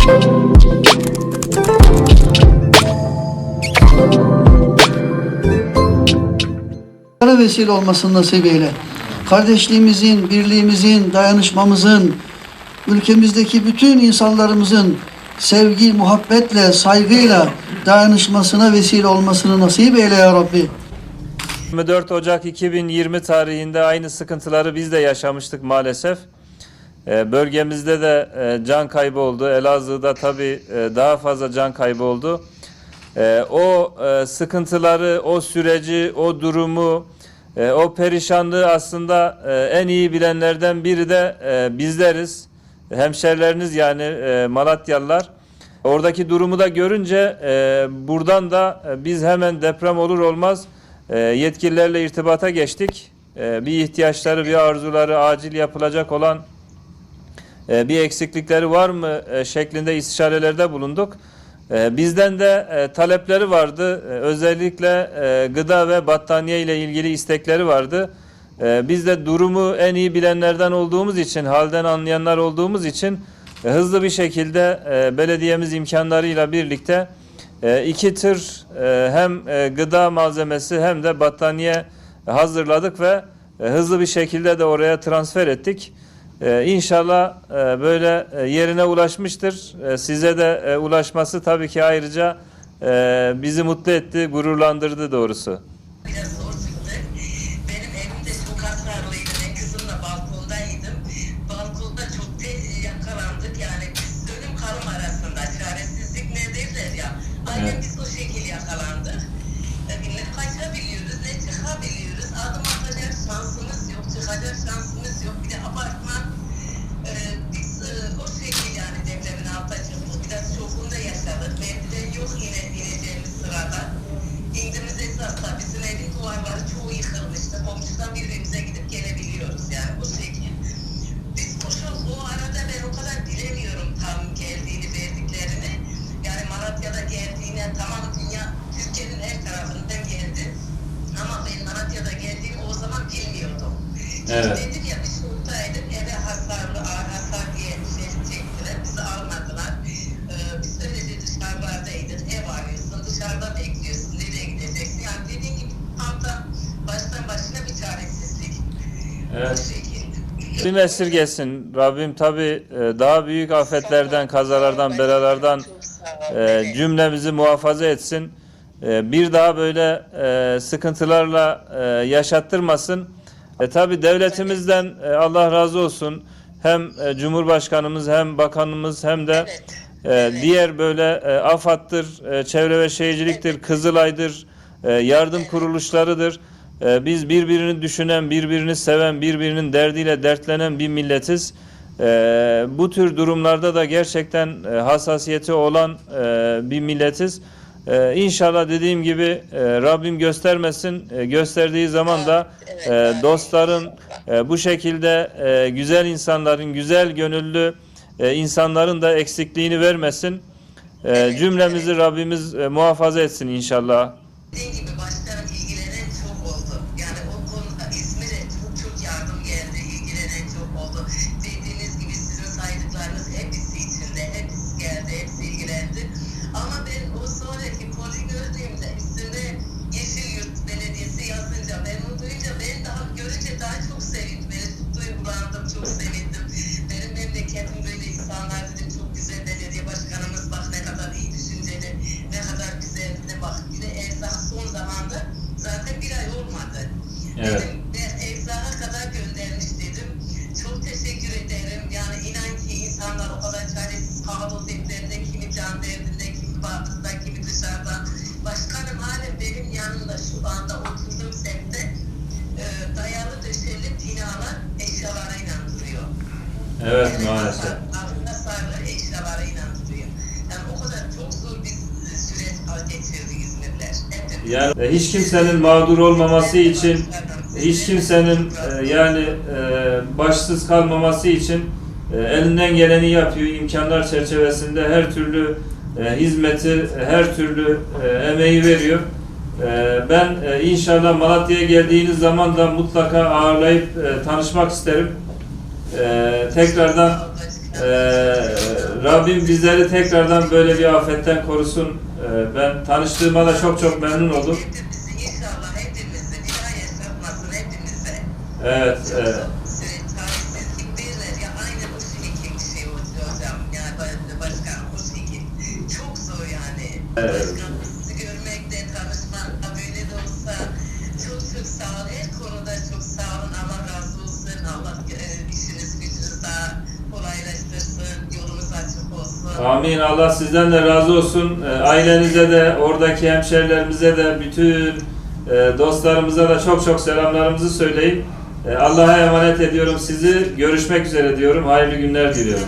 Hayırlara vesile olmasını nasip. Kardeşliğimizin, birliğimizin, dayanışmamızın, ülkemizdeki bütün insanlarımızın sevgi, muhabbetle, saygıyla dayanışmasına vesile olmasını nasip eyle ya Rabbi. 24 Ocak 2020 tarihinde aynı sıkıntıları biz de yaşamıştık maalesef. Ee, Bölgemizde de e, can kaybı oldu. Elazığ'da tabii e, daha fazla can kaybı oldu. O e, sıkıntıları, o süreci, o durumu, e, o perişanlığı aslında e, en iyi bilenlerden biri de e, bizleriz. Hemşerileriniz yani e, Malatyalılar. Oradaki durumu da görünce e, buradan da e, biz hemen deprem olur olmaz e, yetkililerle irtibata geçtik. E, bir ihtiyaçları, bir arzuları acil yapılacak olan e, bir eksiklikleri var mı e, şeklinde istişarelerde bulunduk. E, Bizden de e, talepleri vardı. E, Özellikle e, gıda ve battaniye ile ilgili istekleri vardı. Biz de durumu en iyi bilenlerden olduğumuz için, halden anlayanlar olduğumuz için hızlı bir şekilde belediyemiz imkanlarıyla birlikte iki tır hem gıda malzemesi hem de battaniye hazırladık ve hızlı bir şekilde de oraya transfer ettik. Ee, inşallah e, böyle e, yerine ulaşmıştır. E, size de e, ulaşması tabii ki ayrıca e, bizi mutlu etti, gururlandırdı doğrusu. Biraz zor çıktı. Benim evim de çok hasarlıydı. Ben kızımla balkondaydım. Balkonda çok te yakalandık. Yani biz ölüm kalım arasında. Çaresizlik ne derler ya. Aynen Evet. biz o şekil yakalandık. Evet. dedim ya biz buradaydık eve hasarlı ağır hasar diye şey çektiler. Bizi almadılar. Ee, biz öylece dışarılardaydık. Ev arıyorsun, dışarıda bekliyorsun. Nereye gideceksin? Yani dediğim gibi tam da baştan başına bir çaresizlik. Evet. Rabbim esirgesin. Rabbim tabii e, daha büyük afetlerden, kazalardan, belalardan e, cümlemizi muhafaza etsin. E, Bir daha böyle sıkıntılarla yaşattırmasın. E tabi devletimizden e, Allah razı olsun. Hem e, Cumhurbaşkanımız hem bakanımız hem de Evet. e, Evet. diğer böyle e, AFAD'dır, e, Çevre ve Şehircilik'tir, Kızılay'dır, e, yardım kuruluşlarıdır. E, biz birbirini düşünen, birbirini seven, birbirinin derdiyle dertlenen bir milletiz. E, bu tür durumlarda da gerçekten e, hassasiyeti olan e, bir milletiz. E, inşallah dediğim gibi e, Rabbim göstermesin. E, gösterdiği zaman da e, dostların e, bu şekilde e, güzel insanların, güzel gönüllü e, insanların da eksikliğini vermesin. E, cümlemizi Rabbimiz e, muhafaza etsin inşallah. Benim memleketim böyle insanlar dedim çok güzel belediye başkanımız bak ne kadar iyi düşünceli. Ne kadar güzel de bak bir de erzak son zamanda zaten bir ay olmadı. Evet. Dedim ben erzaka kadar göndermiş dedim. Çok teşekkür ederim. Yani inan ki insanlar o kadar çaresiz kaldı evlerinde Evet Altında sarılı eşyalarıyla duruyor. Yani o kadar çok zor bir e, süreç geçirdi İzmirler. Yani e, hiç kimsenin mağdur olmaması için, hiç kimsenin e, yani e, başsız kalmaması için e, elinden geleni yapıyor. imkanlar çerçevesinde her türlü e, hizmeti, her türlü e, emeği veriyor. E, ben e, inşallah Malatya'ya geldiğiniz zaman da mutlaka ağırlayıp e, tanışmak isterim. E, tekrardan e, Rabbim bizleri tekrardan böyle bir afetten korusun. Ee, ben tanıştığıma da çok çok memnun oldum. Evet, Çok evet. zor, Amin. Allah sizden de razı olsun. Ee, Ailenize de, oradaki hemşerilerimize de, bütün e, dostlarımıza da çok çok selamlarımızı söyleyin. Ee, Allah'a emanet ediyorum sizi. Görüşmek üzere diyorum. Hayırlı günler diliyorum.